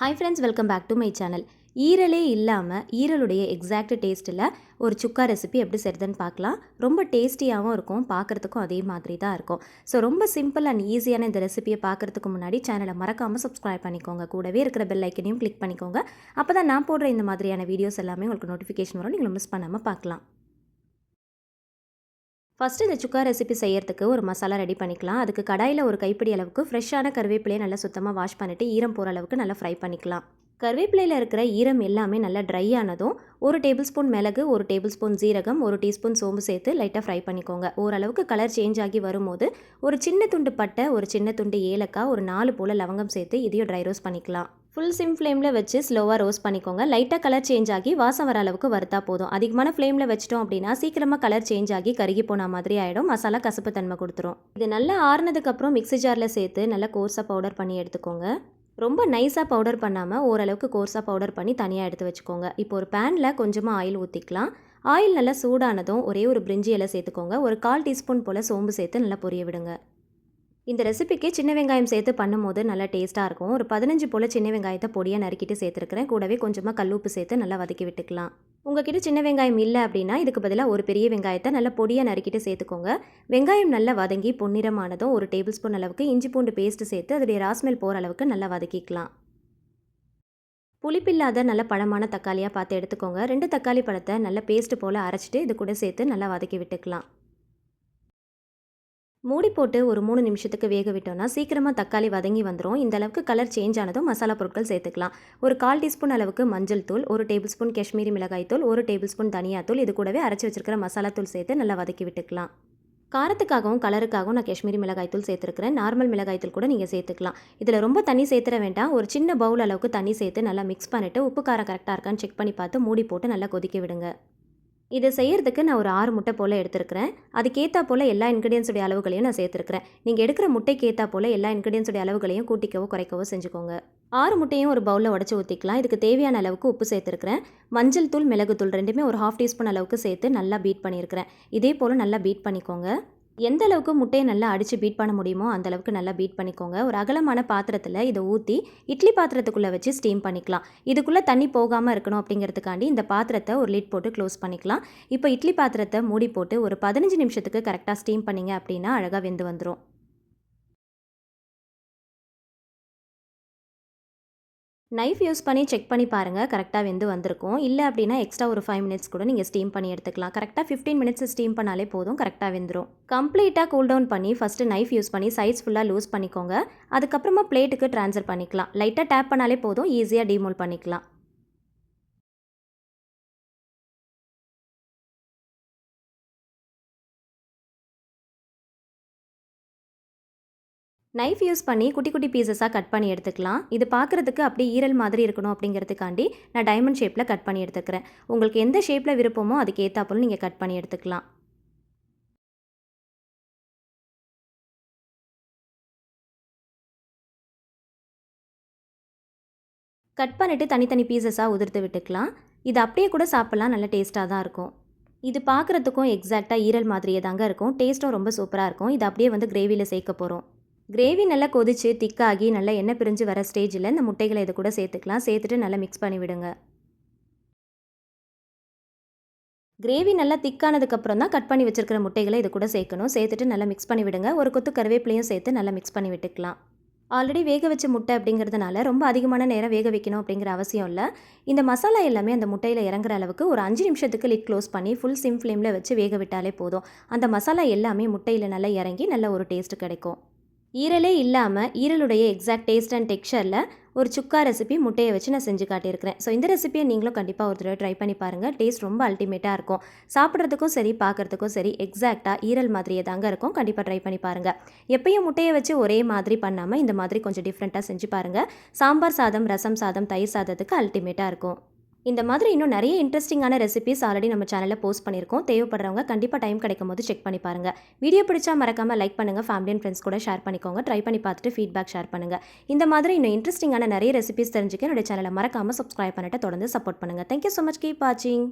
Hi friends welcome back to my channel ஈரலே இல்லாமல் ஈரலுடைய exact டேஸ்ட்டில் ஒரு சுக்கா ரெசிபி எப்படி செய்யுதுன்னு பார்க்கலாம். ரொம்ப டேஸ்டியாகவும் இருக்கும் பார்க்குறதுக்கும் அதே மாதிரி தான் இருக்கும். ஸோ ரொம்ப சிம்பிள் அண்ட் ஈஸியான இந்த ரெசிபியை பார்க்குறதுக்கு முன்னாடி சேனலை மறக்காமல் சப்ஸ்கிரைப் பண்ணிக்கோங்க. கூடவே இருக்கிற பெல் ஐக்கனையும் கிளிக் பண்ணிக்கோங்க. அப்போ தான் நான் போடுற இந்த மாதிரியான வீடியோஸ் எல்லாமே உங்களுக்கு நோட்டிஃபிகேஷன் வரும். நீங்கள் மிஸ் பண்ணாமல் பார்க்கலாம். ஃபஸ்ட்டு இந்த சுக்கா ரெசிபி செய்யறதுக்கு ஒரு மசாலா ரெடி பண்ணிக்கலாம். அதுக்கு கடாயில் ஒரு கைப்பிடி அளவுக்கு ஃப்ரெஷ்ஷான கருவேப்பிலையை நல்லா சுத்தமாக வாஷ் பண்ணிவிட்டு ஈரம் போகிற அளவுக்கு நல்லா ஃப்ரை பண்ணிக்கலாம். கருவேப்பிலையில் இருக்கிற ஈரம் எல்லாமே நல்லா ட்ரை ஆனதும் ஒரு டேபிள் ஸ்பூன் மிளகு ஒரு டேபிள் ஸ்பூன் ஜீரகம் ஒரு டீஸ்பூன் சோம்பு சேர்த்து லைட்டாக ஃப்ரை பண்ணிக்கோங்க. ஓரளவுக்கு கலர் சேஞ்ச் ஆகி வரும்போது ஒரு சின்ன துண்டு பட்டை ஒரு சின்ன துண்டு ஏலக்காய் ஒரு நாலு போல் லவங்கம் சேர்த்து இதையும் ட்ரை ரோஸ்ட் பண்ணிக்கலாம். ஃபுல் சிம் ஃப்ளேமில் வச்சு ஸ்லோவாக ரோஸ்ட் பண்ணிக்கோங்க. லைட்டாக கலர் சேஞ்ச் ஆகி வாசம் வர அளவுக்கு வறுத்தா போதும். அதிகமான ஃப்ளேமில் வச்சிட்டோம் அப்படின்னா சீக்கிரமாக கலர் சேஞ்ச் ஆகி கருகி போன மாதிரி ஆகிடும் மசாலா கசப்பு தன்மை கொடுத்துரும். இது நல்லா ஆறுனதுக்கப்புறம் மிக்ஸி ஜாரில் சேர்த்து நல்லா கோர்ஸாக பவுடர் பண்ணி எடுத்துக்கோங்க. ரொம்ப நைஸாக பவுடர் பண்ணாமல் ஓரளவுக்கு கோர்ஸாக பவுடர் பண்ணி தனியாக எடுத்து வச்சுக்கோங்க. இப்போ ஒரு பேனில் கொஞ்சமாக ஆயில் ஊற்றிக்கலாம் ஆயில் நல்லா சூடானதும் ஒரே ஒரு பிரிஞ்சி இலை சேர்த்துக்கோங்க. ஒரு கால் டீஸ்பூன் போல் சோம்பு சேர்த்து நல்லா பொரிய விடுங்க. இந்த ரெசிபிக்கு சின்ன வெங்காயம் சேர்த்து பண்ணும்போது நல்லா டேஸ்ட்டாக இருக்கும். ஒரு பதினஞ்சு போல் சின்ன வெங்காயத்தை பொடியாக நறுக்கிட்டு சேர்த்துருக்கிறேன். கூடவே கொஞ்சமாக கல்லுப்பு சேர்த்து நல்லா வதக்கி விட்டுக்கலாம். உங்ககிட்ட சின்ன வெங்காயம் இல்லை அப்படின்னா இதுக்கு பதிலாக ஒரு பெரிய வெங்காயத்தை நல்லா பொடியாக நறுக்கிட்டு சேர்த்துக்கோங்க. வெங்காயம் நல்லா வதங்கி பொன்னிறமானதும் ஒரு டேபிள் ஸ்பூன் அளவுக்கு இஞ்சி பூண்டு பேஸ்ட்டு சேர்த்து அதோடைய ராஸ்மெல் போகிற அளவுக்கு நல்லா வதக்கிக்கலாம். புளிப்பில்லாத நல்ல பழமான தக்காளியாக பார்த்து எடுத்துக்கோங்க. ரெண்டு தக்காளி பழத்தை நல்ல பேஸ்ட்டு போல் அரைச்சிட்டு இது கூட சேர்த்து நல்லா வதக்கி விட்டுக்கலாம். மூடி போட்டு ஒரு மூணு நிமிஷத்துக்கு வேக விட்டோம்னா சீக்கிரமாக தக்காளி வதங்கி வந்துடும் இந்த அளவுக்கு கலர் சேஞ்ச் ஆனதும் மசாலா பொருட்கள் சேர்த்துக்கலாம். ஒரு கால் டீஸ்பூன் அளவுக்கு மஞ்சள் தூள் ஒரு டேபிள் ஸ்பூன் காஷ்மீரி மிளகாய் தூள் ஒரு டேபிள் ஸ்பூன் தனியாத்தூள் இது கூடவே அரைச்சி வச்சிருக்கிற மசாலா தூள் சேர்த்து நல்லா வதக்கி விட்டுக்கலாம். காரத்துக்காகவும் கலருக்காகவும் நான் காஷ்மீரி மிளகாய் தூள் சேர்த்துருக்கிறேன். நார்மல் மிளகாய் தூள் கூட நீங்கள் சேர்த்துக்கலாம். இதில் ரொம்ப தண்ணி சேர்த்துற வேண்டாம். ஒரு சின்ன பவுல் அளவுக்கு தண்ணி சேர்த்து நல்லா மிக்ஸ் பண்ணிவிட்டு உப்பு காரம் கரெக்டாக இருக்கான்னு செக் பண்ணி பார்த்து மூடி போட்டு நல்லா கொதிக்க விடுங்க. இதை செய்கிறதுக்கு நான் ஒரு ஆறு முட்டை போல் எடுத்துருக்கிறேன். அதுக்கேற்றா போல் எல்லா இன்க்ரீடியன்ஸுடைய அளவுகளையும் நான் சேர்த்துருக்கிறேன். நீங்கள் எடுக்கிற முட்டைக்கு ஏற்றா போல் எல்லா இன்க்ரீடியன்ஸுடைய அளவுகளையும் கூட்டிக்கவோ குறைக்கவோ செஞ்சுக்கோங்க. ஆறு முட்டையும் ஒரு பவுலில் உடச்சி ஊற்றிக்கலாம் இதுக்கு தேவையான அளவுக்கு உப்பு சேர்த்துருக்கிறேன். மஞ்சள் தூள் மிளகுத்தூள் ரெண்டுமே ஒரு ஹாஃப் டீஸ்பூன் அளவுக்கு சேர்த்து நல்லா பீட் பண்ணியிருக்கிறேன். இதே போல் நல்லா பீட் பண்ணிக்கோங்க. எந்த அளவுக்கு முட்டையை நல்லா அடித்து பீட் பண்ண முடியுமோ அந்த அளவுக்கு நல்லா பீட் பண்ணிக்கோங்க. ஒரு அகலமான பாத்திரத்தில் இதை ஊற்றி இட்லி பாத்திரத்துக்குள்ளே வச்சு ஸ்டீம் பண்ணிக்கலாம். இதுக்குள்ளே தண்ணி போகாமல் இருக்கணும் அப்படிங்கிறதுக்காண்டி இந்த பாத்திரத்தை ஒரு லிட் போட்டு க்ளோஸ் பண்ணிக்கலாம். இப்போ இட்லி பாத்திரத்தை மூடி போட்டு ஒரு பதினஞ்சு நிமிஷத்துக்கு கரெக்டாக ஸ்டீம் பண்ணிங்க அப்படின்னா அழகாக வெந்து வந்துடும் நைஃப் யூஸ் பண்ணி செக் பண்ணி பாருங்கள் கரெக்டாக வெந்து வந்திருக்கும். இல்லை அப்படின்னா எக்ஸ்ட்ரா ஒரு ஃபைவ் மினிட்ஸ் கூட நீங்கள் ஸ்டீம் பண்ணி எடுத்துக்கலாம். கரெக்டாக ஃபிஃப்டீன் மினிட்ஸ் ஸ்டீம் பண்ணாலே போதும். கரெக்டாக வெந்துடும் கம்ப்ளீட்டாக கூல் டவுன் பண்ணி ஃபஸ்ட்டு நைஃப் யூஸ் பண்ணி சைஸ் ஃபுல்லாக லூஸ் பண்ணிக்கோங்க. அதுக்கப்புறமா பிளேட்டுக்கு ட்ரான்ஸ்ஃபர் பண்ணிக்கலாம். லைட்டாக டேப் பண்ணாலே போதும். ஈஸியாக டீமோல் பண்ணிக்கலாம். நைஃப் யூஸ் பண்ணி குட்டி குட்டி பீசஸாக கட் பண்ணி எடுத்துக்கலாம். இது பார்க்குறதுக்கு அப்படியே ஈரல் மாதிரி இருக்கணும் அப்படிங்கிறதுக்காண்டி நான் டைமண்ட் ஷேப்பில் கட் பண்ணி எடுத்துக்கிறேன். உங்களுக்கு எந்த ஷேப்பில் விருப்பமோ அதுக்கு ஏற்றாப்புல நீங்கள் கட் பண்ணி எடுத்துக்கலாம். கட் பண்ணிவிட்டு தனித்தனி பீசஸாக உதிர்த்து விட்டுக்கலாம். இது அப்படியே கூட சாப்பிட்லாம் நல்ல டேஸ்ட்டாக தான் இருக்கும். இது பார்க்குறதுக்கும் எக்ஸாக்டாக ஈரல் மாதிரியே தாங்க இருக்கும். டேஸ்ட்டும் ரொம்ப சூப்பராக இருக்கும். இது அப்படியே வந்து கிரேவியில் சேர்க்க போகிறோம் கிரேவி நல்லா கொதித்து திக்காகி நல்லா எண்ணெய் பிரிஞ்சு வர ஸ்டேஜில் இந்த முட்டைகளை இது கூட சேர்த்துக்கலாம். சேர்த்துட்டு நல்லா மிக்ஸ் பண்ணி விடுங்க. கிரேவி நல்லா திக்கானதுக்கப்புறம் தான் கட் பண்ணி வச்சுருக்கிற முட்டைகளை இது கூட சேர்க்கணும். சேர்த்துட்டு நல்லா மிக்ஸ் பண்ணி விடுங்க. ஒரு கொத்து கருவேப்பிலையும் சேர்த்து நல்லா மிக்ஸ் பண்ணி விட்டுக்கலாம். ஆல்ரெடி வேக வச்ச முட்டை அப்படிங்கிறதுனால ரொம்ப அதிகமான நேரம் வேக வைக்கணும் அப்படிங்கிற அவசியம் இல்லை. இந்த மசாலா எல்லாமே அந்த முட்டையில் இறங்குற அளவுக்கு ஒரு அஞ்சு நிமிஷத்துக்கு லிட் க்ளோஸ் பண்ணி ஃபுல் சிம் ஃப்ளேமில் வச்சு வேக விட்டாலே போதும். அந்த மசாலா எல்லாமே முட்டையில் நல்லா இறங்கி நல்ல ஒரு டேஸ்ட் கிடைக்கும். ஈரலே இல்லாமல் ஈரலுடைய எக்ஸாக்ட் டேஸ்ட் அண்ட் டெக்ஸ்சரில் ஒரு சுக்கா ரெசிபி முட்டையை வச்சு நான் செஞ்சு காட்டியிருக்கிறேன். ஸோ இந்த ரெசிபியை நீங்களும் கண்டிப்பாக ஒரு தடவை ட்ரை பண்ணி பாருங்கள் டேஸ்ட் ரொம்ப அல்டிமேட்டாக இருக்கும். சாப்பிட்றதுக்கும் சரி பார்க்குறதுக்கும் சரி எக்ஸாக்டாக ஈரல் மாதிரியே தாங்க இருக்கும். கண்டிப்பாக ட்ரை பண்ணி பாருங்கள் எப்பயும் முட்டையை வச்சு ஒரே மாதிரி பண்ணாமல் இந்த மாதிரி கொஞ்சம் டிஃப்ரெண்ட்டாக செஞ்சு பாருங்கள் சாம்பார் சாதம் ரசம் சாதம் தயிர் சாதத்துக்கு அல்டிமேட்டாக இருக்கும். இந்த மாதிரி இன்னும் நிறைய இன்ட்ரெஸ்டிங்கான ரெசிபிஸ் ஆல்ரெடி நம்ம சேனலில் போஸ்ட் பண்ணியிருக்கோம். தேவைப்படுறவங்க கண்டிப்பாக டைம் கிடைக்கும் போது செக் பண்ணி பாருங்கள் வீடியோ பிடிச்சா மறக்காமல் லைக் பண்ணுங்கள் ஃபேமிலி அண்ட் ஃப்ரெண்ட்ஸ் கூட ஷேர் பண்ணிக்கோங்க. ட்ரை பண்ணி பார்த்துட்டு ஃபீட்பேக் ஷேர் பண்ணுங்கள் இந்த மாதிரி இன்னும் இன்ட்ரெஸ்டிங்கான நிறைய ரெசிபிஸ் தெரிஞ்சுக்க என்னுடைய சேனலை மறக்காமல் சப்ஸ்கிரைப் பண்ணிட்டு தொடர்ந்து சப்போர்ட் பண்ணுங்கள் தேங்க்யூ ஸோ மச் கீப் வாட்சிங்